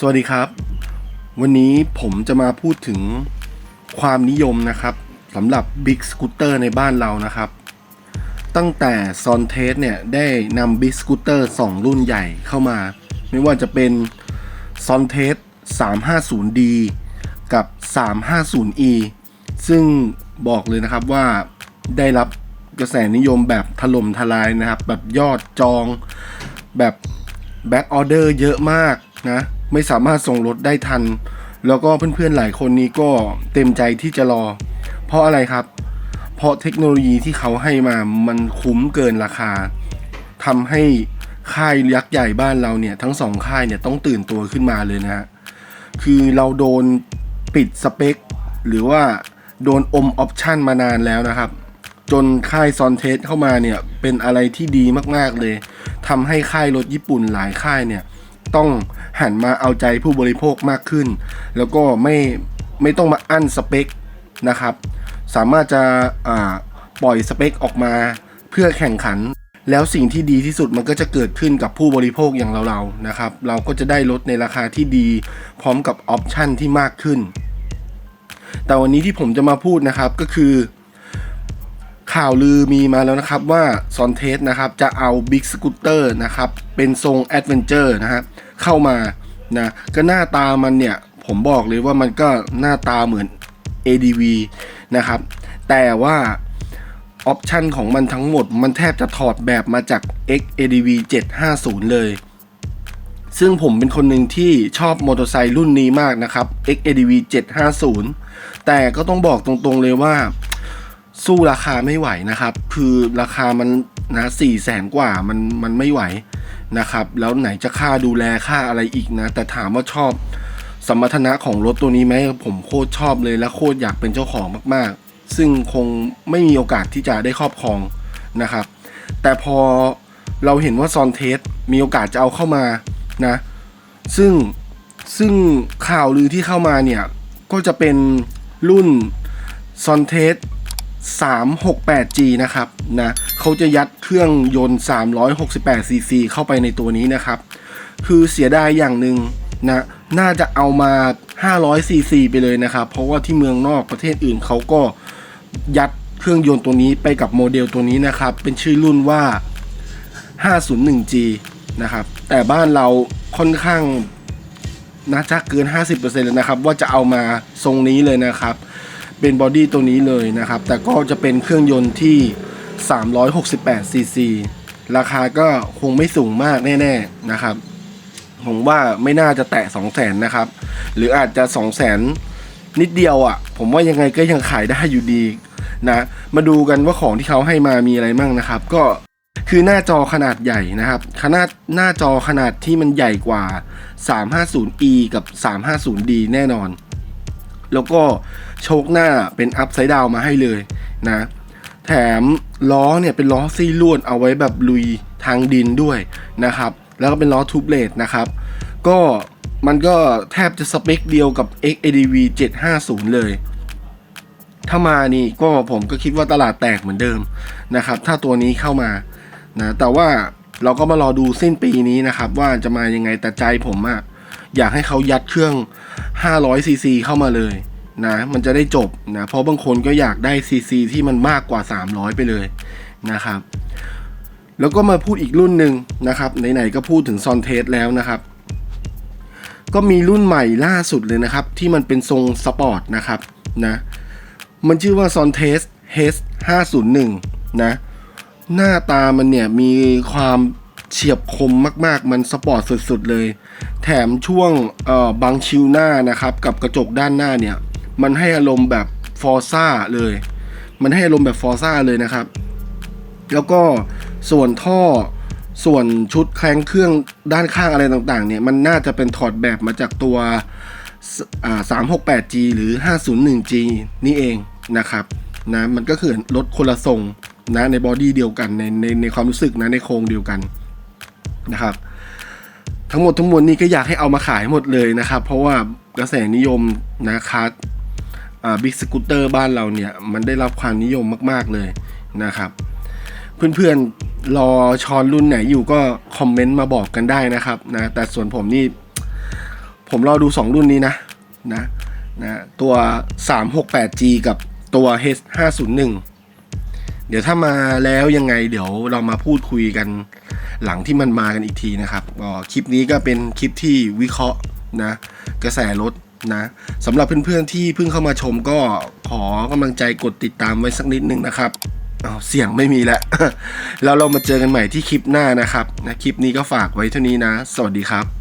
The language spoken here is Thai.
สวัสดีครับ วันนี้ผมจะมาพูดถึงความนิยมนะครับสำหรับ Big Scooter ในบ้านเรานะครับ ตั้งแต่ s o n t e s เนี่ย ได้นำ Big Scooter 2รุ่นใหญ่เข้ามา ไม่ว่าจะเป็น s o n t e s 350D กับ 350E ซึ่งบอกเลยนะครับว่าได้รับกระแสนิยมแบบถล่มทลายนะครับ แบบยอดจองแบบแบ็กออเดอร์เยอะมากนะ ไม่สามารถส่งรถได้ทัน แล้วก็เพื่อนๆหลายคนนี้ก็เต็มใจที่จะรอ เพราะอะไรครับ เพราะเทคโนโลยีที่เขาให้มามันคุ้มเกินราคาทำให้ค่ายยักษ์ใหญ่บ้านเราเนี่ยทั้งสองค่ายเนี่ยต้องตื่นตัวขึ้นมาเลยนะฮะคือเราโดนปิดสเปค หรือว่าโดนอมออปชันมานานแล้วนะครับ จนค่ายซอนเทสเข้ามาเนี่ยเป็นอะไรที่ดีมากๆเลยทำให้ค่ายรถญี่ปุ่นหลายค่ายเนี่ย ต้องหันมาเอาใจผู้บริโภคมากขึ้น แล้วก็ไม่ไม่ต้องมาอั้นสเปคนะครับ สามารถจะปล่อยสเปคออกมาเพื่อแข่งขัน แล้วสิ่งที่ดีที่สุดมันก็จะเกิดขึ้นกับผู้บริโภคอย่างเราๆนะครับ เราก็จะได้รถในราคาที่ดี พร้อมกับออปชันที่มากขึ้น แต่วันนี้ที่ผมจะมาพูดนะครับก็คือ ข่าวลือมีมาแล้วนะครับว่าซอนเทสนะครับจะเอา Big Scooter นะครับเป็นทรงแอดเวนเจอร์นะฮะเข้ามานะก็หน้าตามันเนี่ย ผมบอกเลยว่ามันก็หน้าตาเหมือน ADV นะครับ แต่ว่าออปชันของมันทั้งหมดมันแทบจะถอดแบบมาจาก XADV 750 เลย ซึ่งผมเป็นคนหนึ่งที่ชอบมอเตอร์ไซค์รุ่นนี้มากนะครับ XADV 750 แต่ก็ต้องบอกตรงๆเลยว่า สู้ราคาไม่ไหวนะครับ คือราคามันนะสี่แสนกว่ามันมันไม่ไหวนะครับ แล้วไหนจะค่าดูแลค่าอะไรอีกนะ แต่ถามว่าชอบสมรรถนะของรถตัวนี้ไหมผมโคตรชอบเลยและโคตรอยากเป็นเจ้าของมากๆ ซึ่งคงไม่มีโอกาสที่จะได้ครอบครองนะครับ แต่พอเราเห็นว่าซอนเทสมีโอกาสจะเอาเข้ามานะ ซึ่งซึ่งข่าวลือที่เข้ามาเนี่ย ก็จะเป็นรุ่นซอนเทส 368G นะครับนะเขาจะยัดเครื่องยนต์ 368cc เข้าไปในตัวนี้นะครับ คือเสียดายอย่างหนึ่งนะน่าจะเอามา 500cc ไปเลยนะครับ เพราะว่าที่เมืองนอกประเทศอื่นเขาก็ยัดเครื่องยนต์ตัวนี้ไปกับโมเดลตัวนี้นะครับ เป็นชื่อรุ่นว่า 501G นะครับ แต่บ้านเราค่อนข้างน่าจะเกิน 50%เลยนะครับ ว่าจะเอามาทรงนี้เลยนะครับ เป็นบอดี้ตัวนี้เลยนะครับ แต่ก็จะเป็นเครื่องยนต์ที่ 368 ซีซี ราคาก็คงไม่สูงมากแน่ๆนะครับ ผมว่าไม่น่าจะแตะ 2 0 0แสนนะครับ หรืออาจจะ 2 0 0แสนนิดเดียวอะ่ะ ผมว่ายังไงก็ยังขายได้อยู่ดีนะ มาดูกันว่าของที่เขาให้มามีอะไรมั่งนะครับ ก็คือหน้าจอขนาดใหญ่นะครับ ขนาดหน้าจอขนาดที่มันใหญ่กว่า 350e กับ 350d แน่นอน แล้วก็โชคหน้าเป็นอัพไซด์ดาวมาให้เลยนะ แถมล้อเนี่ยเป็นล้อซี่ลวดเอาไว้แบบลุยทางดินด้วยนะครับ แล้วก็เป็นล้อทูบเลดนะครับ ก็มันก็แทบจะสเปคเดียวกับ XADV 750 เลย ถ้ามานี่ก็ผมก็คิดว่าตลาดแตกเหมือนเดิมนะครับ ถ้าตัวนี้เข้ามานะแต่ว่าเราก็มารอดูสิ้นปีนี้นะครับ ว่าจะมายังไงแต่ใจผมอะ อยากให้เขายัดเครื่อง 500ซีซีเข้ามาเลยนะ มันจะได้จบนะ เพราะบางคนก็อยากได้ซีซีที่มันมากกว่า 300 ไปเลยนะครับ แล้วก็มาพูดอีกรุ่นหนึ่งนะครับ ไหนๆก็พูดถึงซอนเทสแล้วนะครับก็มีรุ่นใหม่ล่าสุดเลยนะครับ ที่มันเป็นทรงสปอร์ตนะครับนะมันชื่อว่า s o n t e s H 501นะหน้าตามันเนี่ยมีความ เฉียบคมมากๆ มันสปอร์ตสุดๆเลย แถมช่วงบังชิวหน้านะครับ กับกระจกด้านหน้าเนี่ย มันให้อารมณ์แบบฟอร์ซ่าเลย มันให้อารมณ์แบบฟอร์ซ่าเลยนะครับ แล้วก็ส่วนท่อส่วนชุดแคลงเครื่องด้านข้างอะไรต่างๆ เนี่ย มันน่าจะเป็นถอดแบบมาจากตัวสอ่า 368G หรือ 501G นี่เองนะครับนะมันก็คือรถคนละทรงนะในบอดี้เดียวกันในในในความรู้สึกนะในโครงเดียวกัน นะครับ ทั้งหมดทั้งมวลนี้ก็อยากให้เอามาขายหมดเลยนะครับ เพราะว่ากระแสนิยมนะครับบิ๊กสกูตเตอร์บ้านเราเนี่ย มันได้รับความนิยมมาก ๆเลยนะครับ เพื่อนๆรอชอนรุ่นไหนอยู่ก็คอมเมนต์มาบอกกันได้นะครับนะแต่ส่วนผมนี่ผผมรอดู 2 รุ่นนี้นะนะนะตัว 368G กับตัว H501 เดี๋ยวถ้ามาแล้วยังไงเดี๋ยวเรามาพูดคุยกัน หลังที่มันมากันอีกทีนะครับอ๋อคลิปนี้ก็เป็นคลิปที่วิเคราะห์นะกระแสรถนะสำหรับเพื่อนๆที่เพิ่งเข้ามาชมก็ขอกำลังใจกดติดตามไว้สักนิดนึงนะครับเสียงไม่มีแล้วแล้วเรามาเจอกันใหม่ที่คลิปหน้านะครับนะคลิปนี้ก็ฝากไว้เท่านี้นะ สวัสดีครับ